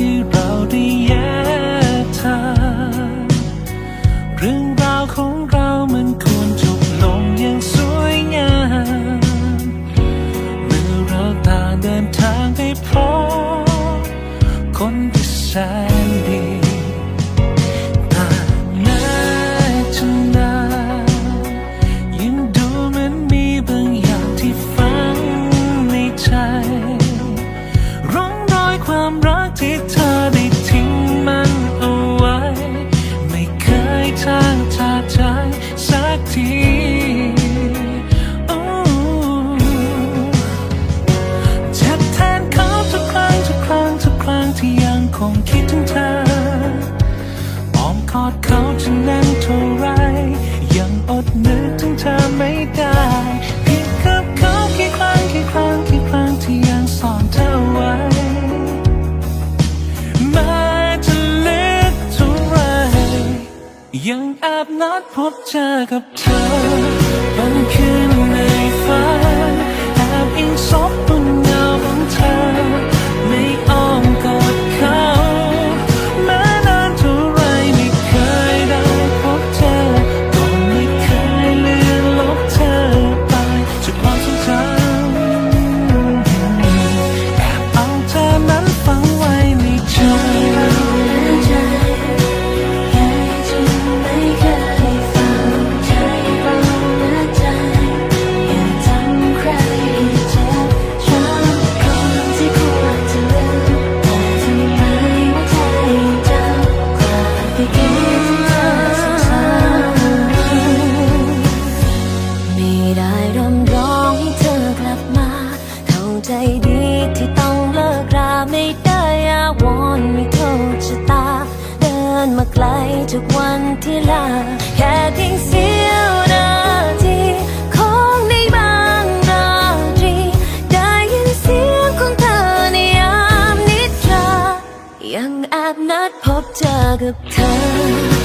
ที่เราได้แยกทางเรื่องราวของเรามันควรจบลงอย่างสวยงามเมื่อเราต่างเดินทางไปพบคนที่แส ดเขาจะแน่นเท่าไร ยังอดนึกถึงเธอไม่ได้ผิดกับเขากี่ครั้งกี่ครั้งกี่ครั้งที่ยังซ่อนเธอไว้แม้จะลึกเท่าไร ยังแอบนัดพบเจอกับเธอบางคืน มาไกลจากวันที่ลา แค่เพียงเสี้ยวนาทีของในบางราตรี ได้ยินเสียงของเธอในยามนิทรายังแอบนัดพบเจอกับเธอ